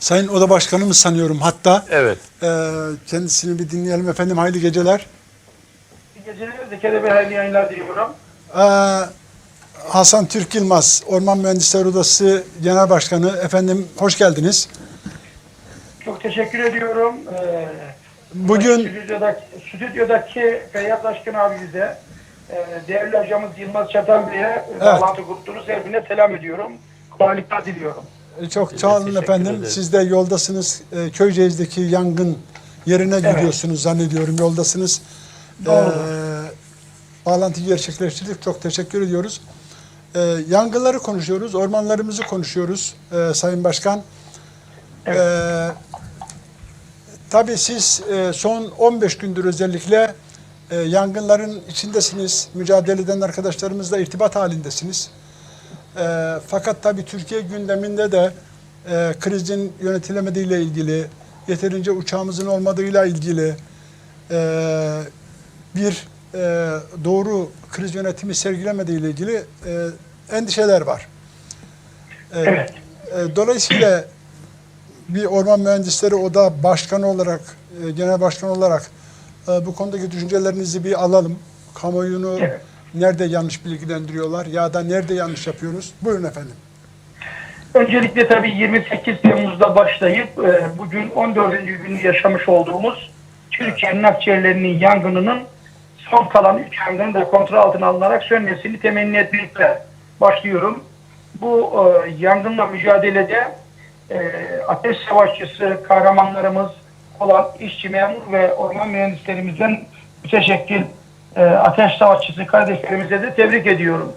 Sayın Oda Başkanımız sanıyorum hatta. Evet. Ee, kendisini bir dinleyelim efendim. Hayırlı geceler. İyi geceler, Zekeriya Bey hayırlı yayınlar diliyorum. Ee, Hasan Türk Yılmaz, Orman Mühendisleri Odası Genel Başkanı. Efendim hoş geldiniz. Çok teşekkür ediyorum. Ee, Bugün stüdyodaki, stüdyodaki Feyyaz Aşkın abimize, e, değerli hocamız Yılmaz Çatal Bey'e evet. bağlantı kurduğunuz hepine selam ediyorum. Kolaylıklar diliyorum. Çok sağ olun efendim. ederiz. Siz de yoldasınız. Ee, Köyceğiz'deki yangın yerine gidiyorsunuz zannediyorum. Yoldasınız. Ee, bağlantıyı gerçekleştirdik. Çok teşekkür ediyoruz. Ee, yangınları konuşuyoruz. Ormanlarımızı konuşuyoruz ee, Sayın Başkan. Evet. Ee, tabii siz e, son 15 gündür özellikle e, yangınların içindesiniz. Mücadele eden arkadaşlarımızla irtibat halindesiniz. E, fakat tabii Türkiye gündeminde de e, krizin yönetilemediğiyle ilgili, yeterince uçağımızın olmadığıyla ilgili e, bir e, doğru kriz yönetimi sergilemediğiyle ilgili e, endişeler var. E, Evet. e, dolayısıyla bir orman mühendisleri oda başkanı olarak, e, genel başkan olarak e, bu konudaki düşüncelerinizi bir alalım. Kamuoyunu Evet. Nerede yanlış bilgilendiriyorlar ya da nerede yanlış yapıyoruz? Buyurun efendim. Öncelikle tabii 28 Temmuz'da başlayıp e, bugün 14. günü yaşamış olduğumuz Türkiye'nin akciğerlerinin yangınının son kalan 3 yangının da kontrol altına alınarak sönmesini temenni etmekle başlıyorum. Bu e, yangınla mücadelede e, ateş savaşçısı kahramanlarımız olan işçi memur ve orman mühendislerimizden müteşekkil e, ateş savaşçısı kardeşlerimize de tebrik ediyorum.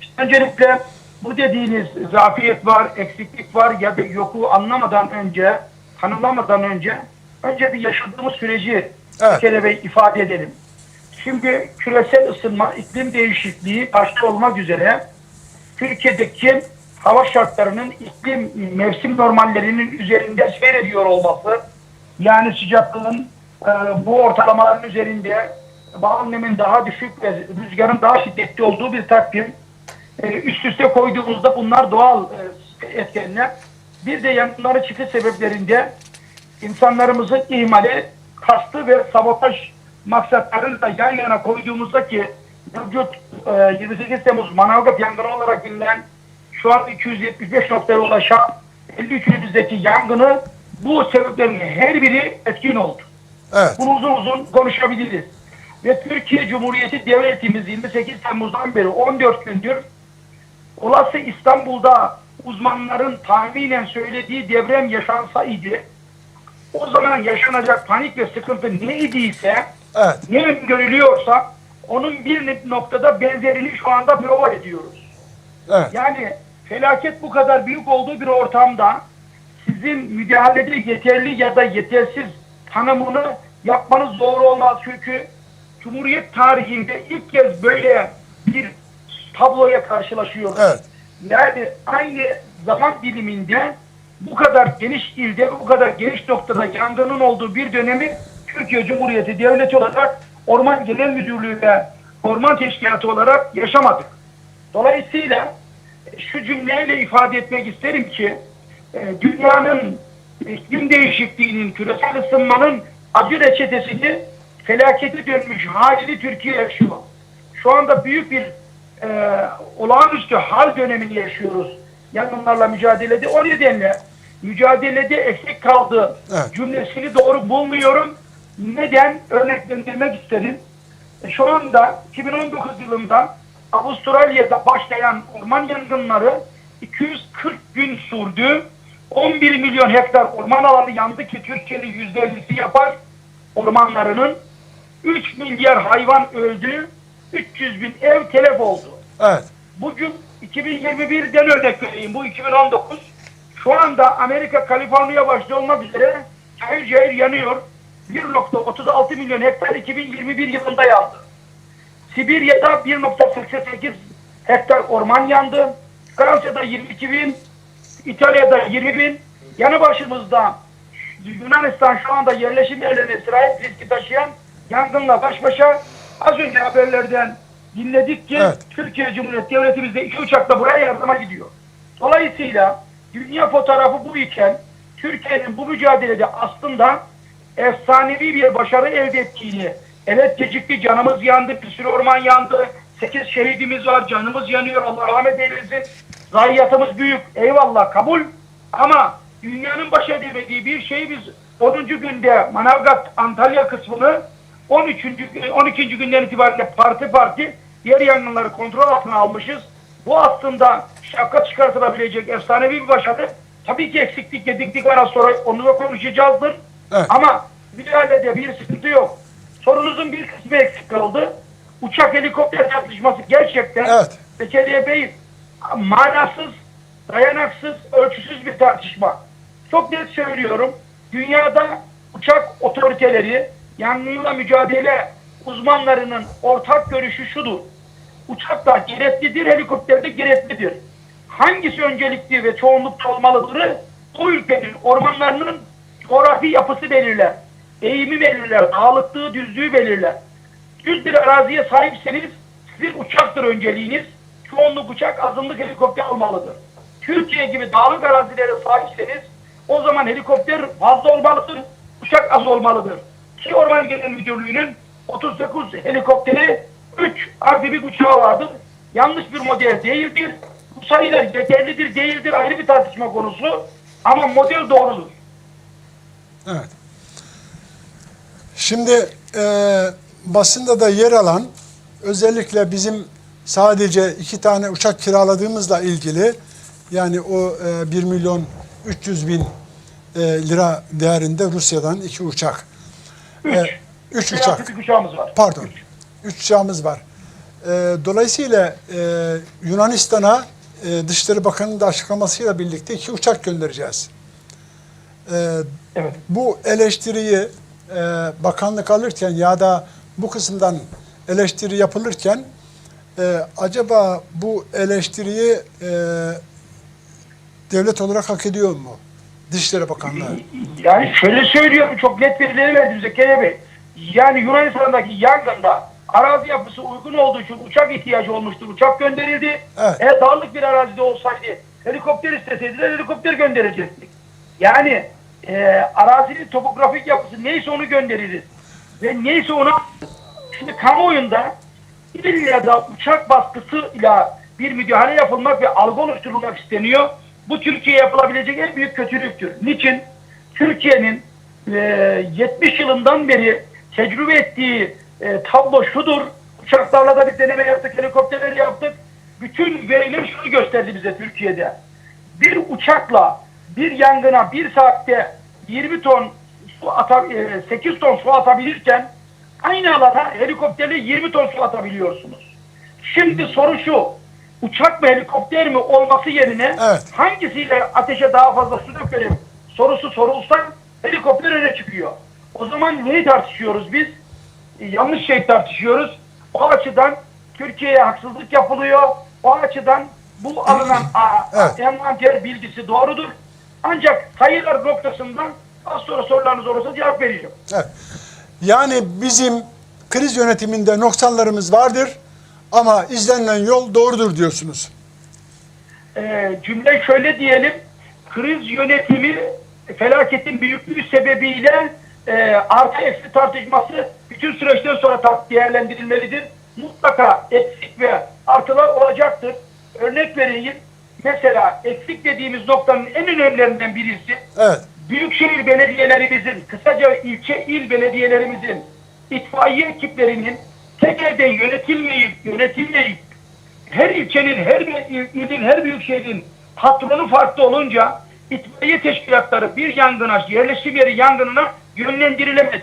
İşte öncelikle bu dediğiniz zafiyet var, eksiklik var ya da yoku anlamadan önce, tanımlamadan önce önce bir yaşadığımız süreci Evet. bir kere bir ifade edelim. Şimdi küresel ısınma, iklim değişikliği başta olmak üzere Türkiye'deki hava şartlarının iklim mevsim normallerinin üzerinde seyrediyor olması, yani sıcaklığın e, bu ortalamaların üzerinde bağım nemin daha düşük ve rüzgarın daha şiddetli olduğu bir takvim e, üst üste koyduğumuzda bunlar doğal e, etkenler. Bir de yangınların çıkış sebeplerinde insanlarımızın ihmali, kastı ve sabotaj maksatlarını da yan yana koyduğumuzda ki mevcut e, 28 Temmuz Manavgat yangını olarak bilinen şu an 275 noktaya ulaşan 53 ilimizdeki yangını bu sebeplerin her biri etkin oldu. Evet. Bunu uzun uzun konuşabiliriz. Ve Türkiye Cumhuriyeti Devletimiz 28 Temmuz'dan beri 14 gündür olası İstanbul'da uzmanların tahminen söylediği deprem yaşansaydı o zaman yaşanacak panik ve sıkıntı ne idiyse Evet. ne görülüyorsa onun bir noktada benzerini şu anda prova ediyoruz. Evet. Yani felaket bu kadar büyük olduğu bir ortamda sizin müdahalede yeterli ya da yetersiz tanımını yapmanız zor olmaz. Çünkü Cumhuriyet tarihinde ilk kez böyle bir tabloya karşılaşıyoruz. Evet. Yani aynı zaman diliminde bu kadar geniş ilde, bu kadar geniş noktada yangının olduğu bir dönemi Türkiye Cumhuriyeti Devleti olarak Orman Genel Müdürlüğü ve Orman Teşkilatı olarak yaşamadık. Dolayısıyla e, şu cümleyle ifade etmek isterim ki e, dünyanın iklim değişikliğinin, küresel ısınmanın acı reçetesini felakete dönmüş halini Türkiye yaşıyor. Şu anda büyük bir e, olağanüstü hal dönemini yaşıyoruz yangınlarla mücadelede. O nedenle mücadelede eksik kaldı Evet. cümlesini doğru bulmuyorum. Neden? Örneklendirmek isterim. E, Şu anda 2019 yılında Avustralya'da başlayan orman yangınları 240 gün sürdü. 11 milyon hektar orman alanı yandı ki Türkiye'nin %50'si yapar ormanlarının. 3 milyar hayvan öldü. 300 bin ev telef oldu. Evet. Bugün 2021'den örnek vereyim. Bu 2019. Şu anda Amerika, Kaliforniya başta olmak üzere şehir şehir yanıyor. 1.36 milyon hektar 2021 yılında yandı. Sibirya'da 1.88 hektar orman yandı. Fransa'da 22 bin, İtalya'da 20 bin. Yanı başımızda Yunanistan şu anda yerleşim yerlerine İsrail riski taşıyan yangınla baş başa. Az önce haberlerden dinledik ki Evet. Türkiye Cumhuriyeti Devletimizde iki uçakla buraya yardıma gidiyor. Dolayısıyla dünya fotoğrafı bu iken Türkiye'nin bu mücadelede aslında efsanevi bir başarı elde ettiğini, evet gecikti, canımız yandı, sürü orman yandı, 8 şehidimiz var, canımız yanıyor, Allah rahmet eylesin. Zayiatımız büyük, eyvallah kabul. Ama dünyanın baş edemediği bir şeyi biz 10. günde Manavgat Antalya kısmını 13. gün- 12. günden itibaren parti parti diğer yangınları kontrol altına almışız. Bu aslında şapka çıkartılabilecek efsanevi bir başarı. Tabii ki eksiklik, gediklik var sonra onu da konuşacağızdır. Evet. Ama müdahalede bir sıkıntı yok. Sorunuzun bir kısmı eksik kaldı. Uçak helikopter tartışması gerçekten Evet. Bey manasız, dayanaksız, ölçüsüz bir tartışma. Çok net söylüyorum. Dünyada uçak otoriteleri, yangınla mücadele uzmanlarının ortak görüşü şudur. Uçakta gereklidir, helikopterde gereklidir. Hangisi öncelikli ve çoğunlukta olmalıdır? O ülkenin ormanlarının coğrafi yapısı belirler. Eğimi belirler, dağlıklığı, düzlüğü belirler. Düz bir araziye sahipseniz sizin uçaktır önceliğiniz. Çoğunluk uçak, azınlık helikopter olmalıdır. Türkiye gibi dağlık arazilere sahipseniz o zaman helikopter fazla olmalıdır, uçak az olmalıdır. Ki Orman Genel Müdürlüğü'nün 39 helikopteri 3 amfibik uçağı vardır. Yanlış bir model değildir. Bu sayılar yeterlidir değildir ayrı bir tartışma konusu. Ama model doğrudur. Evet. Şimdi e, basında da yer alan özellikle bizim sadece iki tane uçak kiraladığımızla ilgili yani o e, 1 milyon 300 bin e, lira değerinde Rusya'dan iki uçak. Üç. Üç uçak. uçağımız var. Pardon. Üç. Üç uçağımız var. E, dolayısıyla e, Yunanistan'a e, Dışişleri Bakanı'nın da açıklamasıyla birlikte iki uçak göndereceğiz. E, Evet. bu eleştiriyi e, bakanlık alırken ya da bu kısımdan eleştiri yapılırken e, acaba bu eleştiriyi e, devlet olarak hak ediyor mu? Dışişleri Bakanlığı. Yani şöyle söylüyorum çok net verileri verdim Zekeriya Bey. Yani Yunanistan'daki yangında arazi yapısı uygun olduğu için uçak ihtiyacı olmuştur. Uçak gönderildi. Evet. Eğer dağlık bir arazide olsaydı helikopter isteseydiler helikopter gönderecektik. Yani e, arazinin topografik yapısı neyse onu göndeririz. Ve neyse onu şimdi kamuoyunda illa da uçak baskısıyla bir müdahale yapılmak ve algı oluşturulmak isteniyor. Bu Türkiye'ye yapılabilecek en büyük kötülüktür. Niçin? Türkiye'nin e, 70 yılından beri tecrübe ettiği e, tablo şudur. Uçaklarla da bir deneme yaptık, helikopterler yaptık. Bütün veriler şunu gösterdi bize Türkiye'de. Bir uçakla bir yangına bir saatte 20 ton su ata, e, 8 ton su atabilirken aynı alana helikopterle 20 ton su atabiliyorsunuz. Şimdi soru şu. Uçak mı helikopter mi olması yerine Evet. hangisiyle ateşe daha fazla su dökelim sorusu sorulsa helikopter öne çıkıyor. O zaman neyi tartışıyoruz biz? E, yanlış şey tartışıyoruz. O açıdan Türkiye'ye haksızlık yapılıyor. O açıdan bu alınan Evet. envanter bilgisi doğrudur. Ancak sayılar noktasında az sonra sorularınız olursa cevap vereceğim. Evet. Yani bizim kriz yönetiminde noksanlarımız vardır ama izlenilen yol doğrudur diyorsunuz. Ee, cümle şöyle diyelim. Kriz yönetimi felaketin büyüklüğü sebebiyle e, artı eksi tartışması bütün süreçten sonra değerlendirilmelidir. Mutlaka eksik ve artılar olacaktır. Örnek vereyim. Mesela eksik dediğimiz noktanın en önemlilerinden birisi Evet. büyükşehir belediyelerimizin, kısaca ilçe il belediyelerimizin itfaiye ekiplerinin elden yönetilmeyip, yönetilmeyip her ilçenin, her il- ilin, her büyük şehrin patronu farklı olunca itfaiye teşkilatları bir yangına, yerleşim yeri yangınına yönlendirilemez.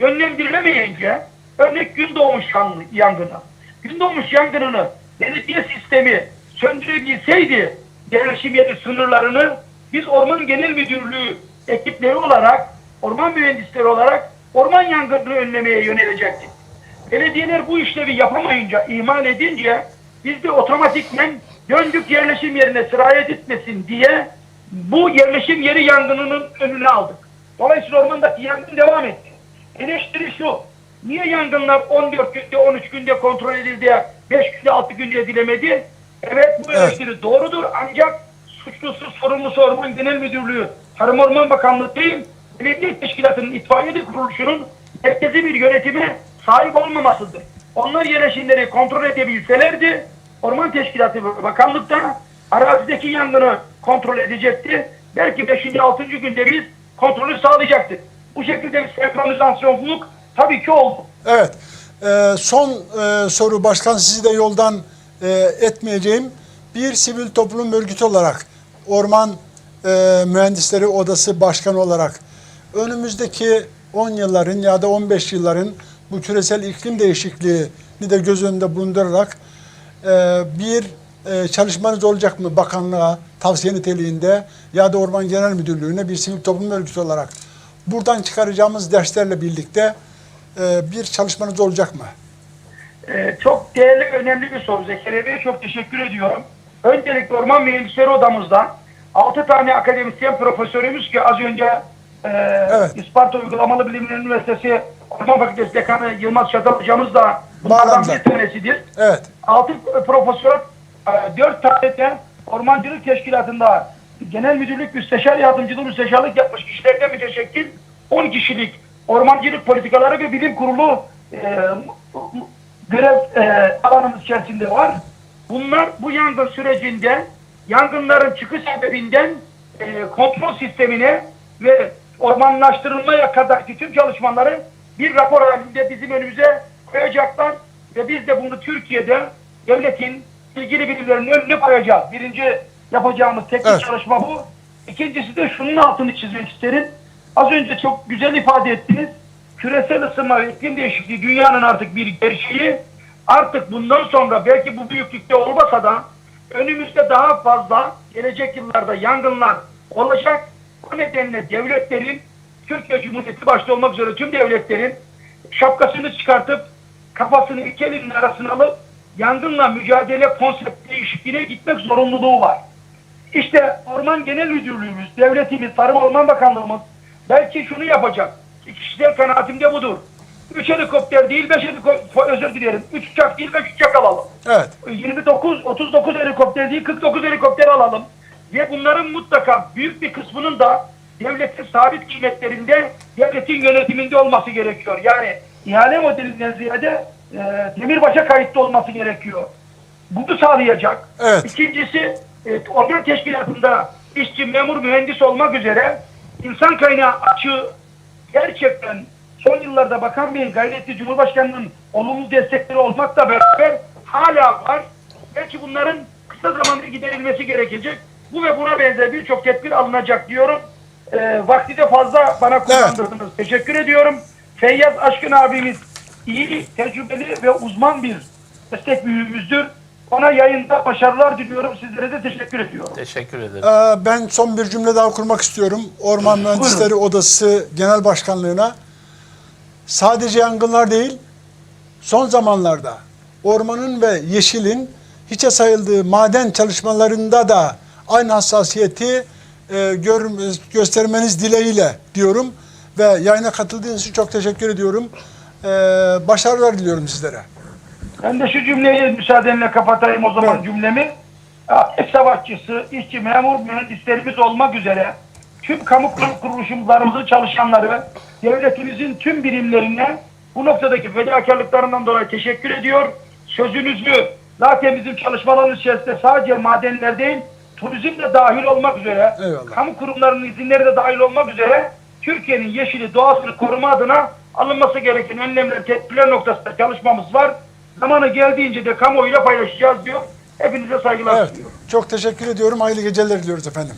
Yönlendirilemeyince örnek gün doğmuş yan- yangını. Gün doğmuş yangınını belediye sistemi söndürebilseydi yerleşim yeri sınırlarını biz Orman Genel Müdürlüğü ekipleri olarak, orman mühendisleri olarak orman yangınını önlemeye yönelecektik. Belediyeler bu işlevi yapamayınca, ihmal edince biz de otomatikmen döndük yerleşim yerine sirayet etmesin diye bu yerleşim yeri yangınının önüne aldık. Dolayısıyla ormandaki yangın devam etti. Eleştiri şu, niye yangınlar 14 günde, 13 günde kontrol edildi, 5 günde, 6 günde edilemedi? Evet bu Evet. eleştiri doğrudur ancak suçlusu, sorumlusu Orman Genel Müdürlüğü Tarım Orman Bakanlığı değil, Belediye Teşkilatı'nın itfaiyeli kuruluşunun merkezi bir yönetime sahip olmamasıdır. Onlar yerleşimleri kontrol edebilselerdi, Orman Teşkilatı Bakanlıkta arazideki yangını kontrol edecekti. Belki 5. 6. günde biz kontrolü sağlayacaktık. Bu şekilde bir senkronizasyonluk tabii ki oldu. Evet. Ee, son e, soru başkan sizi de yoldan e, etmeyeceğim. Bir sivil toplum örgütü olarak Orman e, Mühendisleri Odası Başkanı olarak önümüzdeki 10 yılların ya da 15 yılların bu küresel iklim değişikliğini de göz önünde bulundurarak e, bir e, çalışmanız olacak mı bakanlığa tavsiye niteliğinde ya da Orman Genel Müdürlüğü'ne bir sivil toplum örgütü olarak buradan çıkaracağımız derslerle birlikte e, bir çalışmanız olacak mı? Ee, çok değerli, önemli bir soru Zekeriya Bey. Çok teşekkür ediyorum. Öncelikle Orman Mühendisleri Odamızda 6 tane akademisyen profesörümüz ki az önce e, Evet. İsparta Uygulamalı Bilimler Üniversitesi Orman Fakültesi Dekanı Yılmaz Çatal hocamız da bunlardan bir tanesidir. Evet. 6 profesör, 4 tane de Ormancılık Teşkilatı'nda Genel Müdürlük Müsteşar Yardımcılığı Müsteşarlık yapmış kişilerden müteşekkil 10 kişilik Ormancılık Politikaları ve Bilim Kurulu e, görev e, alanımız içerisinde var. Bunlar bu yangın sürecinde yangınların çıkış sebebinden e, kontrol sistemine ve ormanlaştırılmaya kadarki tüm çalışmaları bir rapor halinde bizim önümüze koyacaklar ve biz de bunu Türkiye'de devletin ilgili birimlerinin önüne koyacağız. Birinci yapacağımız teknik Evet. çalışma bu. İkincisi de şunun altını çizmek isterim. Az önce çok güzel ifade ettiniz. Küresel ısınma ve iklim değişikliği dünyanın artık bir gerçeği. Artık bundan sonra belki bu büyüklükte olmasa da önümüzde daha fazla gelecek yıllarda yangınlar olacak. Bu nedenle devletlerin, Türkiye Cumhuriyeti başta olmak üzere tüm devletlerin şapkasını çıkartıp kafasını iki elinin arasına alıp yangınla mücadele konsept değişikliğine gitmek zorunluluğu var. İşte Orman Genel Müdürlüğümüz, devletimiz, Tarım Orman Bakanlığımız belki şunu yapacak. Kişisel kanaatimde budur. Üç helikopter değil, beş helikopter, özür dilerim. Üç uçak değil, beş uçak alalım. Evet. 29, 39 helikopter değil, 49 helikopter alalım. Ve bunların mutlaka büyük bir kısmının da devletin sabit kıymetlerinde, devletin yönetiminde olması gerekiyor. Yani ihale modelinden ziyade e, demirbaşa kayıtlı olması gerekiyor. Bunu sağlayacak. Evet. İkincisi, e, organ teşkilatında işçi, memur, mühendis olmak üzere insan kaynağı açığı gerçekten son yıllarda Bakan Bey'in gayretli Cumhurbaşkanı'nın olumlu destekleri olmakla beraber hala var. Belki bunların kısa zamanda giderilmesi gerekecek. Bu ve buna benzer birçok tedbir alınacak diyorum. Ee, vakti de fazla bana kullandırdınız. Teşekkür ediyorum. Feyyaz Aşkın abimiz iyi, tecrübeli ve uzman bir destek büyüğümüzdür. Ona yayında başarılar diliyorum. Sizlere de teşekkür ediyorum. Teşekkür ederim. Ee, ben son bir cümle daha kurmak istiyorum. Orman Mühendisleri Odası Genel Başkanlığı'na. Sadece yangınlar değil, son zamanlarda ormanın ve yeşilin hiçe sayıldığı maden çalışmalarında da aynı hassasiyeti e, gör, göstermeniz dileğiyle diyorum. Ve yayına katıldığınız için çok teşekkür ediyorum. Ee, başarılar diliyorum sizlere. Ben de şu cümleyi müsaadenle kapatayım o zaman Evet. cümlemi. Eş savaşçısı, işçi, memur, mühendislerimiz olmak üzere tüm kamu kuruluşlarımızın çalışanları, devletimizin tüm birimlerine bu noktadaki fedakarlıklarından dolayı teşekkür ediyor. Sözünüzü zaten bizim çalışmalarımız içerisinde sadece madenler değil, turizm de dahil olmak üzere, Eyvallah. kamu kurumlarının izinleri de dahil olmak üzere Türkiye'nin yeşili doğasını koruma adına alınması gereken önlemler, tedbirler noktasında çalışmamız var. Zamanı geldiğince de kamuoyuyla paylaşacağız diyor. Hepinize saygılar Evet, sunuyorum. çok teşekkür ediyorum. Hayırlı geceler diliyoruz efendim.